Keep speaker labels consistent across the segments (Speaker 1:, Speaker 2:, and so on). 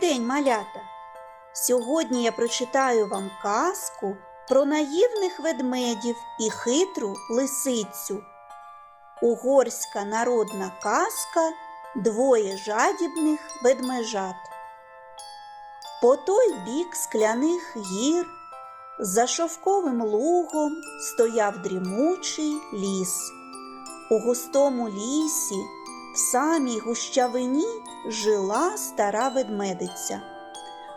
Speaker 1: день, малята! Сьогодні я прочитаю вам казку про наївних ведмедів і хитру лисицю. Угорська народна казка Двоє жадібних ведмежат. По той бік скляних гір за шовковим лугом стояв дрімучий ліс. У густому лісі, в самій гущавині, жила стара ведмедиця.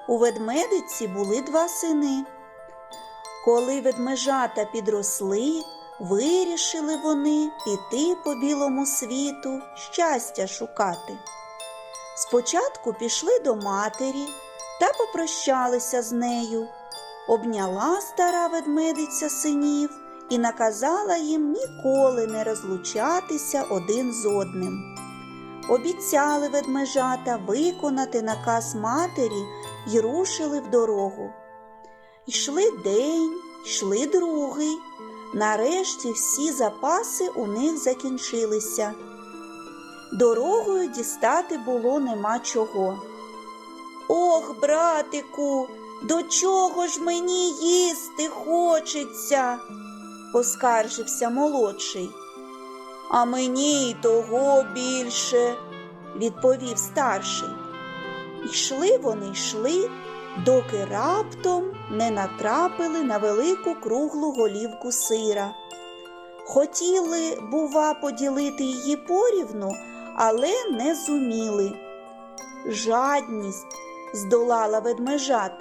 Speaker 1: У ведмедиці були два сини. Коли ведмежата підросли, вирішили вони піти по білому світу щастя шукати. Спочатку пішли до матері та попрощалися з нею. Обняла стара ведмедиця синів і наказала їм ніколи не розлучатися один з одним. Обіцяли ведмежата виконати наказ матері й рушили в дорогу. Йшли день, йшли другий. Нарешті всі запаси у них закінчилися. Дорогою дістати було нема чого. Ох, братику, до чого ж мені їсти хочеться? поскаржився молодший. А мені й того більше, відповів старший. Йшли вони йшли, доки раптом не натрапили на велику круглу голівку сира. Хотіли, бува, поділити її порівну, але не зуміли. Жадність здолала ведмежат.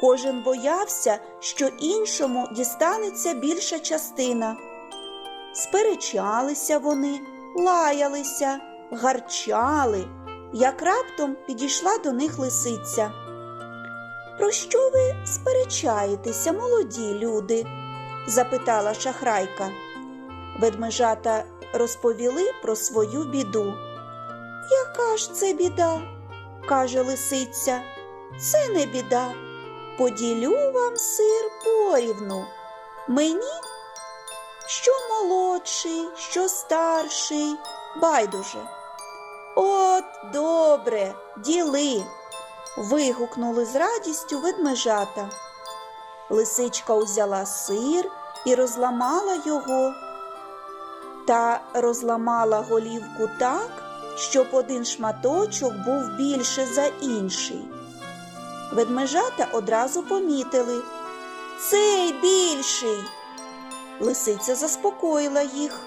Speaker 1: Кожен боявся, що іншому дістанеться більша частина. Сперечалися вони, лаялися, гарчали, як раптом підійшла до них лисиця. Про що ви сперечаєтеся, молоді люди? запитала шахрайка. Ведмежата розповіли про свою біду. Яка ж це біда? каже лисиця. Це не біда. Поділю вам сир порівну. Мені що молодший, що старший, байдуже. От добре, діли. вигукнули з радістю ведмежата. Лисичка узяла сир і розламала його. Та розламала голівку так, щоб один шматочок був більше за інший. Ведмежата одразу помітили цей більший. Лисиця заспокоїла їх.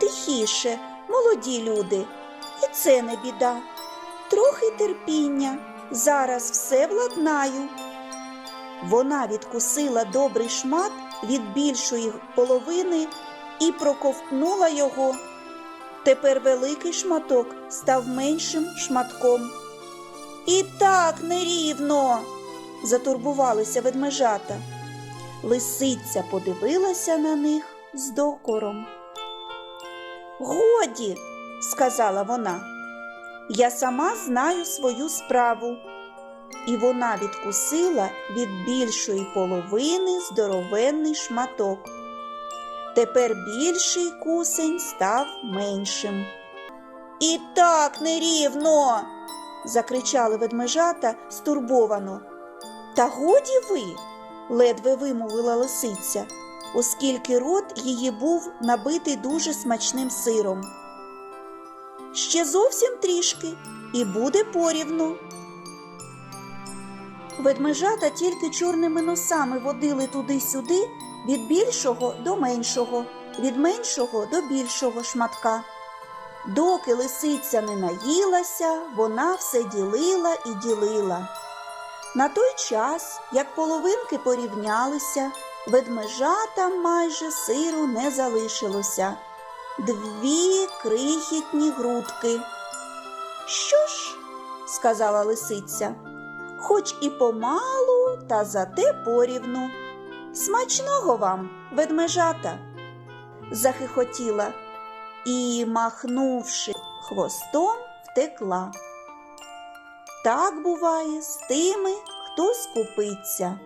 Speaker 1: Тихіше, молоді люди, і це не біда. Трохи терпіння, зараз все владнаю. Вона відкусила добрий шмат від більшої половини і проковтнула його. Тепер великий шматок став меншим шматком. І так нерівно, затурбувалися ведмежата. Лисиця подивилася на них з докором. Годі, сказала вона, я сама знаю свою справу. І вона відкусила від більшої половини здоровенний шматок. Тепер більший кусень став меншим. І так нерівно. закричали ведмежата стурбовано. Та годі ви, ледве вимовила лисиця, оскільки рот її був набитий дуже смачним сиром. Ще зовсім трішки і буде порівну. Ведмежата тільки чорними носами водили туди-сюди від більшого до меншого, від меншого до більшого шматка. Доки лисиця не наїлася, вона все ділила і ділила. На той час, як половинки порівнялися, ведмежатам майже сиру не залишилося. Дві крихітні грудки. Що ж, сказала лисиця, хоч і помалу, та зате порівну. Смачного вам, ведмежата, захихотіла і, махнувши хвостом, втекла. Так буває з тими, хто скупиться.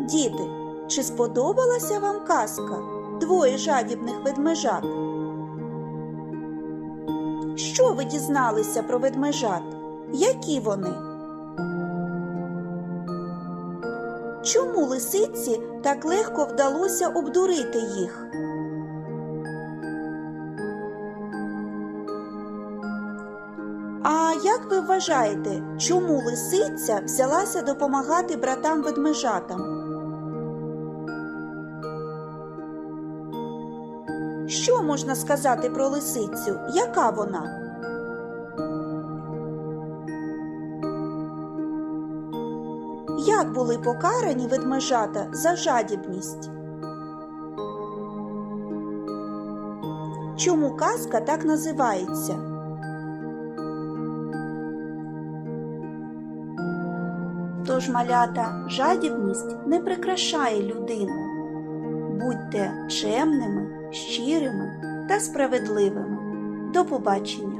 Speaker 1: Діти, чи сподобалася вам казка двоє жадібних ведмежат? Що ви дізналися про ведмежат? Які вони? Чому лисиці так легко вдалося обдурити їх? А як ви вважаєте, чому лисиця взялася допомагати братам ведмежатам? Що можна сказати про лисицю? Яка вона? Як були покарані ведмежата за жадібність? Чому казка так називається? Тож, малята, жадібність не прикрашає людину. Будьте чемними, щирими та справедливими. До побачення!